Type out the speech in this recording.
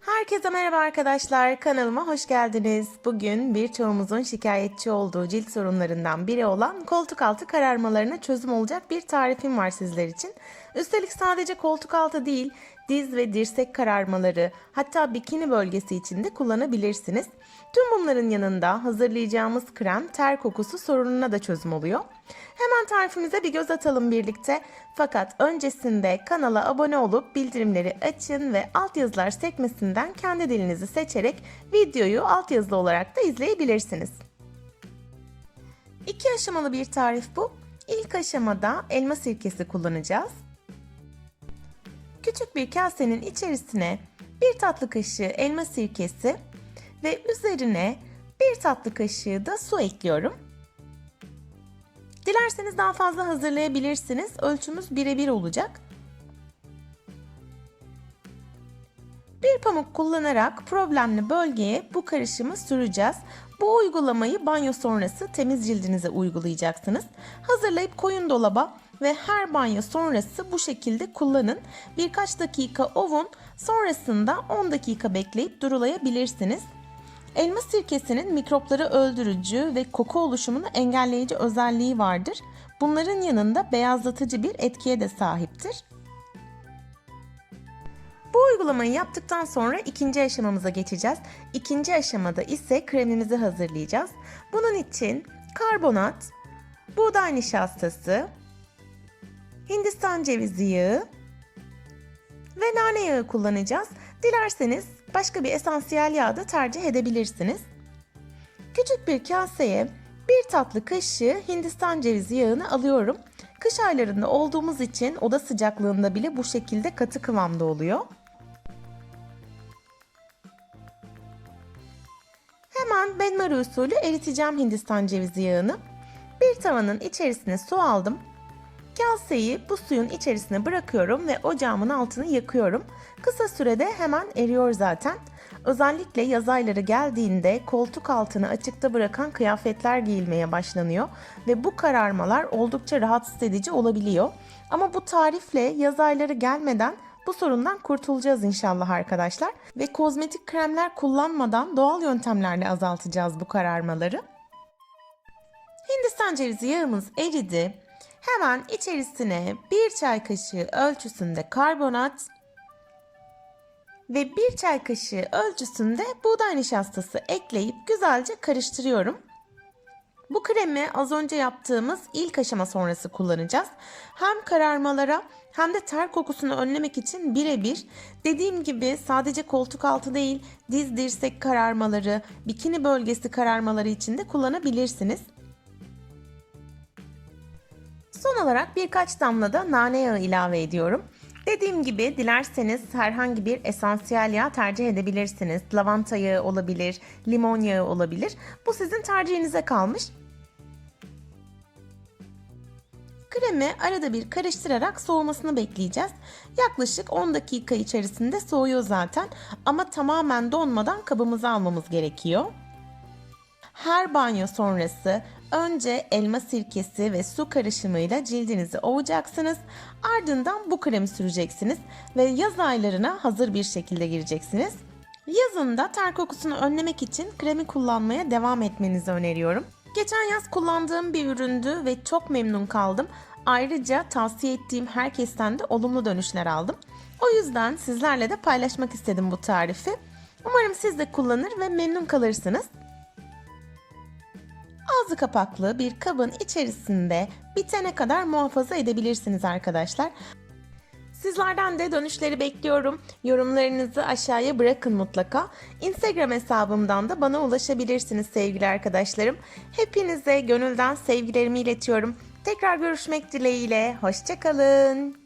Herkese merhaba arkadaşlar. Kanalıma hoş geldiniz. Bugün birçoğumuzun şikayetçi olduğu cilt sorunlarından biri olan koltuk altı kararmalarına çözüm olacak bir tarifim var sizler için. Üstelik sadece koltuk altı değil, diz ve dirsek kararmaları, hatta bikini bölgesi için de kullanabilirsiniz. Tüm bunların yanında hazırlayacağımız krem ter kokusu sorununa da çözüm oluyor. Hemen tarifimize bir göz atalım birlikte. Fakat öncesinde kanala abone olup bildirimleri açın ve altyazılar sekmesinden kendi dilinizi seçerek videoyu altyazılı olarak da izleyebilirsiniz. İki aşamalı bir tarif bu. İlk aşamada elma sirkesi kullanacağız. Küçük bir kasenin içerisine bir tatlı kaşığı elma sirkesi ve üzerine bir tatlı kaşığı da su ekliyorum. Dilerseniz daha fazla hazırlayabilirsiniz. Ölçümüz birebir olacak. Bir pamuk kullanarak problemli bölgeye bu karışımı süreceğiz. Bu uygulamayı banyo sonrası temiz cildinize uygulayacaksınız. Hazırlayıp koyun dolaba ve her banyo sonrası bu şekilde kullanın. Birkaç dakika ovun, sonrasında 10 dakika bekleyip durulayabilirsiniz. Elma sirkesinin mikropları öldürücü ve koku oluşumunu engelleyici özelliği vardır. Bunların yanında beyazlatıcı bir etkiye de sahiptir. Bu uygulamayı yaptıktan sonra ikinci aşamamıza geçeceğiz. İkinci aşamada ise kremimizi hazırlayacağız. Bunun için karbonat, buğday nişastası, hindistan cevizi yağı ve nane yağı kullanacağız. Dilerseniz başka bir esansiyel yağ da tercih edebilirsiniz. Küçük bir kaseye bir tatlı kaşığı hindistan cevizi yağını alıyorum. Kış aylarında olduğumuz için oda sıcaklığında bile bu şekilde katı kıvamda oluyor. Hemen benmari usulü eriteceğim hindistan cevizi yağını. Bir tavanın içerisine su aldım. Kaseyi bu suyun içerisine bırakıyorum ve ocağımın altını yakıyorum. Kısa sürede hemen eriyor zaten. Özellikle yaz ayları geldiğinde koltuk altını açıkta bırakan kıyafetler giyilmeye başlanıyor ve bu kararmalar oldukça rahatsız edici olabiliyor. Ama bu tarifle yaz ayları gelmeden bu sorundan kurtulacağız inşallah arkadaşlar ve kozmetik kremler kullanmadan doğal yöntemlerle azaltacağız bu kararmaları. Hindistan cevizi yağımız eridi. Hemen içerisine bir çay kaşığı ölçüsünde karbonat ve bir çay kaşığı ölçüsünde buğday nişastası ekleyip güzelce karıştırıyorum. Bu kremi az önce yaptığımız ilk aşama sonrası kullanacağız. Hem kararmalara hem de ter kokusunu önlemek için birebir dediğim gibi sadece koltuk altı değil diz dirsek kararmaları, bikini bölgesi kararmaları için de kullanabilirsiniz. Son olarak birkaç damla da nane yağı ilave ediyorum. Dediğim gibi dilerseniz herhangi bir esansiyel yağ tercih edebilirsiniz. Lavanta yağı olabilir, limon yağı olabilir. Bu sizin tercihinize kalmış. Kremi arada bir karıştırarak soğumasını bekleyeceğiz. Yaklaşık 10 dakika içerisinde soğuyor zaten ama tamamen donmadan kabımıza almamız gerekiyor. Her banyo sonrası önce elma sirkesi ve su karışımıyla cildinizi ovacaksınız. Ardından bu kremi süreceksiniz ve yaz aylarına hazır bir şekilde gireceksiniz. Yazında ter kokusunu önlemek için kremi kullanmaya devam etmenizi öneriyorum. Geçen yaz kullandığım bir üründü ve çok memnun kaldım. Ayrıca tavsiye ettiğim herkesten de olumlu dönüşler aldım. O yüzden sizlerle de paylaşmak istedim bu tarifi. Umarım siz de kullanır ve memnun kalırsınız. Ağzı kapaklı bir kabın içerisinde bitene kadar muhafaza edebilirsiniz arkadaşlar. Sizlerden de dönüşleri bekliyorum. Yorumlarınızı aşağıya bırakın mutlaka. Instagram hesabımdan da bana ulaşabilirsiniz sevgili arkadaşlarım. Hepinize gönülden sevgilerimi iletiyorum. Tekrar görüşmek dileğiyle. Hoşçakalın.